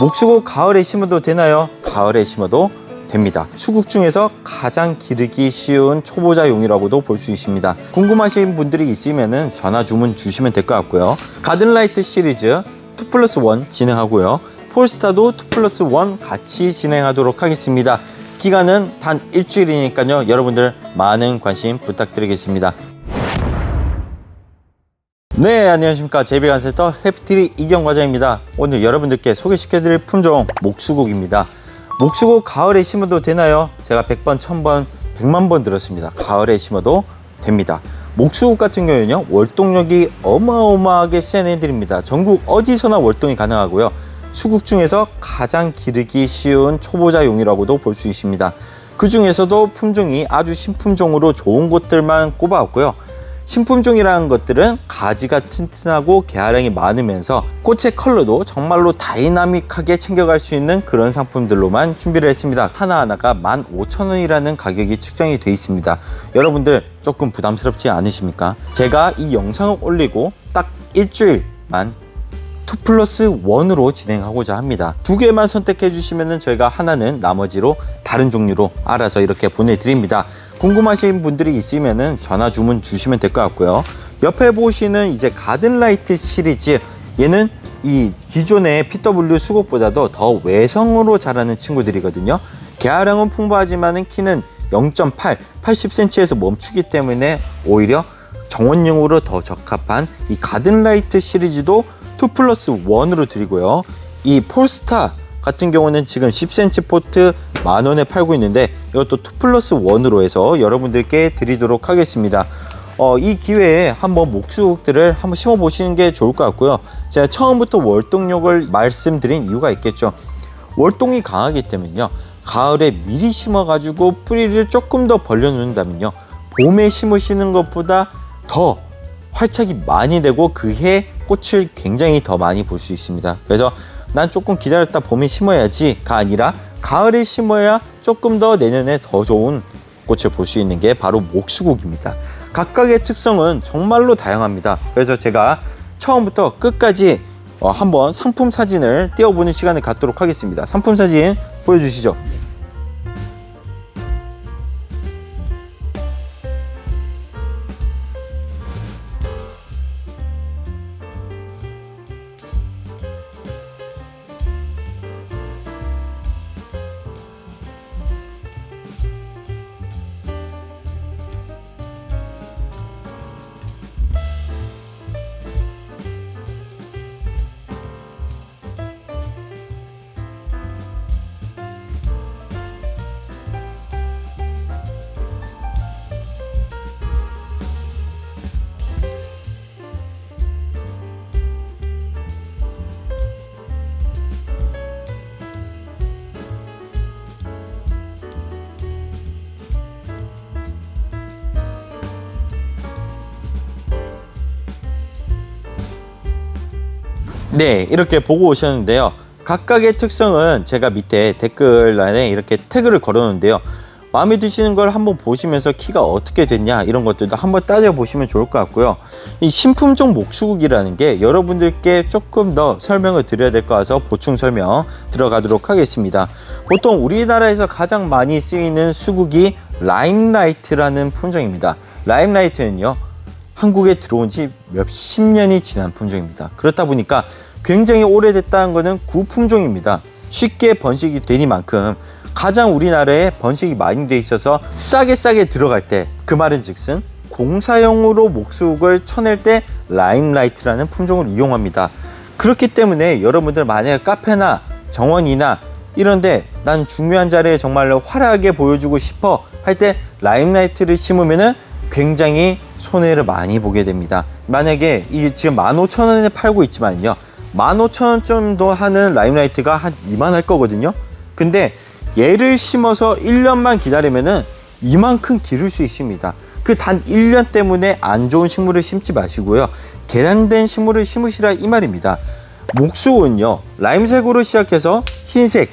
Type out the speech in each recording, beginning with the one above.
목수고 가을에 심어도 되나요? 가을에 심어도 됩니다. 수국 중에서 가장 기르기 쉬운 초보자용이라고도 볼 수 있습니다. 궁금하신 분들이 있으면 전화 주문 주시면 될 것 같고요. 가든라이트 시리즈 2 플러스 1 진행하고요. 폴스타도 2 플러스 1 같이 진행하도록 하겠습니다. 기간은 단 일주일이니까요. 여러분들 많은 관심 부탁드리겠습니다. 네, 안녕하십니까. 제비간센터 해피트리 이경 과장입니다. 오늘 여러분들께 소개시켜 드릴 품종 목수국입니다. 목수국 가을에 심어도 되나요? 제가 100번, 1000번, 100만 번 들었습니다. 가을에 심어도 됩니다. 목수국 같은 경우는요, 월동력이 어마어마하게 센 애들입니다. 전국 어디서나 월동이 가능하고요. 수국 중에서 가장 기르기 쉬운 초보자용이라고도 볼 수 있습니다. 그 중에서도 품종이 아주 신품종으로 좋은 곳들만 꼽아왔고요. 신품종이라는 것들은 가지가 튼튼하고 개화량이 많으면서 꽃의 컬러도 정말로 다이나믹하게 챙겨갈 수 있는 그런 상품들로만 준비를 했습니다. 하나하나가 15,000원이라는 가격이 측정이 되어 있습니다. 여러분들 조금 부담스럽지 않으십니까? 제가 이 영상을 올리고 딱 일주일만 2 플러스 1으로 진행하고자 합니다. 두 개만 선택해 주시면 저희가 하나는 나머지로 다른 종류로 알아서 이렇게 보내드립니다. 궁금하신 분들이 있으면 전화 주문 주시면 될 것 같고요. 옆에 보시는 이제 가든라이트 시리즈 얘는 이 기존의 PW 수국보다도 더 외성으로 자라는 친구들이거든요. 개화량은 풍부하지만 키는 0.8, 80cm에서 멈추기 때문에 오히려 정원용으로 더 적합한 이 가든라이트 시리즈도 2 플러스 1으로 드리고요. 이 폴스타 같은 경우는 지금 10cm 포트 만 원에 팔고 있는데 이것도 2 플러스 1으로 해서 여러분들께 드리도록 하겠습니다. 어, 이 기회에 한번 목수국들을 한번 심어 보시는 게 좋을 것 같고요. 제가 처음부터 월동력을 말씀드린 이유가 있겠죠. 월동이 강하기 때문에요. 가을에 미리 심어 가지고 뿌리를 조금 더 벌려 놓는다면요. 봄에 심으시는 것보다 더 활착이 많이 되고 그해 꽃을 굉장히 더 많이 볼 수 있습니다. 그래서 난 조금 기다렸다 봄에 심어야지가 아니라 가을에 심어야 조금 더 내년에 더 좋은 꽃을 볼 수 있는 게 바로 목수국입니다. 각각의 특성은 정말로 다양합니다. 그래서 제가 처음부터 끝까지 어, 한번 상품 사진을 띄워보는 시간을 갖도록 하겠습니다. 상품 사진 보여주시죠. 네, 이렇게 보고 오셨는데요. 각각의 특성은 제가 밑에 댓글란에 이렇게 태그를 걸어 놓은데요. 마음에 드시는 걸 한번 보시면서 키가 어떻게 됐냐 이런 것들도 한번 따져 보시면 좋을 것 같고요. 이 신품종 목수국이라는 게 여러분들께 조금 더 설명을 드려야 될 것 같아서 보충 설명 들어가도록 하겠습니다. 보통 우리나라에서 가장 많이 쓰이는 수국이 라임라이트라는 품종입니다. 라임라이트는요. 한국에 들어온 지 몇십 년이 지난 품종입니다. 그렇다 보니까 굉장히 오래됐다는 것은 구품종입니다. 쉽게 번식이 되니만큼 가장 우리나라에 번식이 많이 돼 있어서 싸게 싸게 들어갈 때 그 말은 즉슨 공사용으로 목수국을 쳐낼 때 라임라이트라는 품종을 이용합니다. 그렇기 때문에 여러분들 만약에 카페나 정원이나 이런데 난 중요한 자리에 정말로 화려하게 보여주고 싶어 할 때 라임라이트를 심으면은 굉장히 손해를 많이 보게 됩니다. 만약에 이 지금 15,000원에 팔고 있지만요. 15,000원 정도 하는 라임라이트가 한 2만 할 거거든요. 근데 얘를 심어서 1년만 기다리면은 이만큼 기를 수 있습니다. 그 단 1년 때문에 안 좋은 식물을 심지 마시고요. 개량된 식물을 심으시라 이 말입니다. 목수은요, 라임색으로 시작해서 흰색,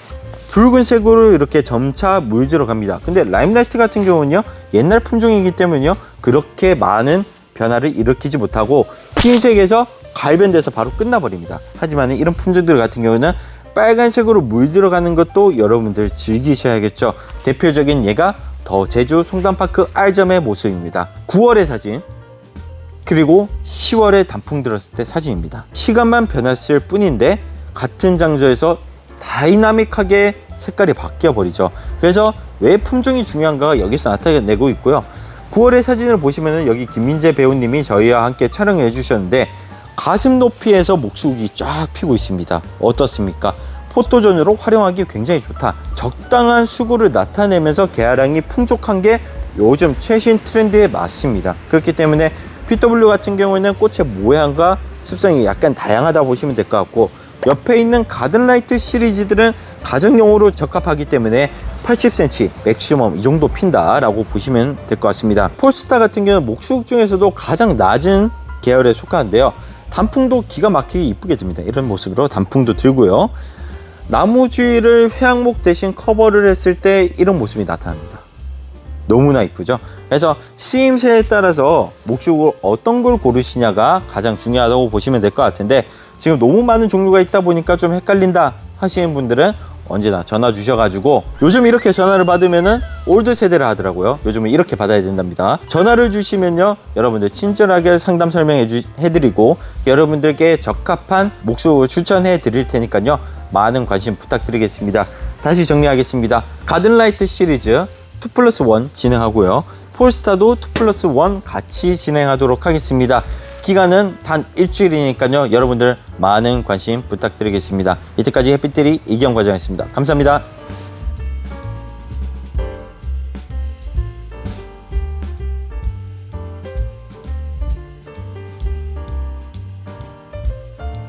붉은색으로 이렇게 점차 물들어 갑니다. 근데 라임라이트 같은 경우는요, 옛날 품종이기 때문에요, 그렇게 많은 변화를 일으키지 못하고 흰색에서 갈변돼서 바로 끝나버립니다. 하지만 이런 품종들 같은 경우는 빨간색으로 물들어가는 것도 여러분들 즐기셔야겠죠. 대표적인 예가 더 제주 송담파크 R점의 모습입니다. 9월의 사진 그리고 10월에 단풍 들었을 때 사진입니다. 시간만 변했을 뿐인데 같은 장소에서 다이나믹하게 색깔이 바뀌어 버리죠. 그래서 왜 품종이 중요한가가 여기서 나타내고 있고요. 9월의 사진을 보시면은 여기 김민재 배우님이 저희와 함께 촬영해 주셨는데 가슴 높이에서 목수국이 쫙 피고 있습니다. 어떻습니까? 포토존으로 활용하기 굉장히 좋다. 적당한 수구를 나타내면서 개화량이 풍족한 게 요즘 최신 트렌드에 맞습니다. 그렇기 때문에 PW 같은 경우에는 꽃의 모양과 습성이 약간 다양하다 보시면 될 것 같고 옆에 있는 가든라이트 시리즈들은 가정용으로 적합하기 때문에 80cm 맥시멈 이 정도 핀다라고 보시면 될 것 같습니다. 폴스타 같은 경우는 목수국 중에서도 가장 낮은 계열에 속하는데요. 단풍도 기가 막히게 이쁘게 듭니다. 이런 모습으로 단풍도 들고요. 나무 주위를 회양목 대신 커버를 했을 때 이런 모습이 나타납니다. 너무나 이쁘죠? 그래서 쓰임새에 따라서 목축을 어떤 걸 고르시냐가 가장 중요하다고 보시면 될 것 같은데 지금 너무 많은 종류가 있다 보니까 좀 헷갈린다 하시는 분들은 언제나 전화 주셔가지고 요즘 이렇게 전화를 받으면은 올드 세대를 하더라고요. 요즘은 이렇게 받아야 된답니다. 전화를 주시면요, 여러분들 친절하게 상담 설명해 주, 해드리고 여러분들께 적합한 목수를 추천해 드릴 테니까요. 많은 관심 부탁드리겠습니다. 다시 정리하겠습니다. 가든라이트 시리즈 2 플러스 1 진행하고요. 폴스타도 2 플러스 1 같이 진행하도록 하겠습니다. 기간은 단 일주일이니까요. 여러분들 많은 관심 부탁드리겠습니다. 이때까지 햇빛들이 이경 과장이었습니다. 감사합니다.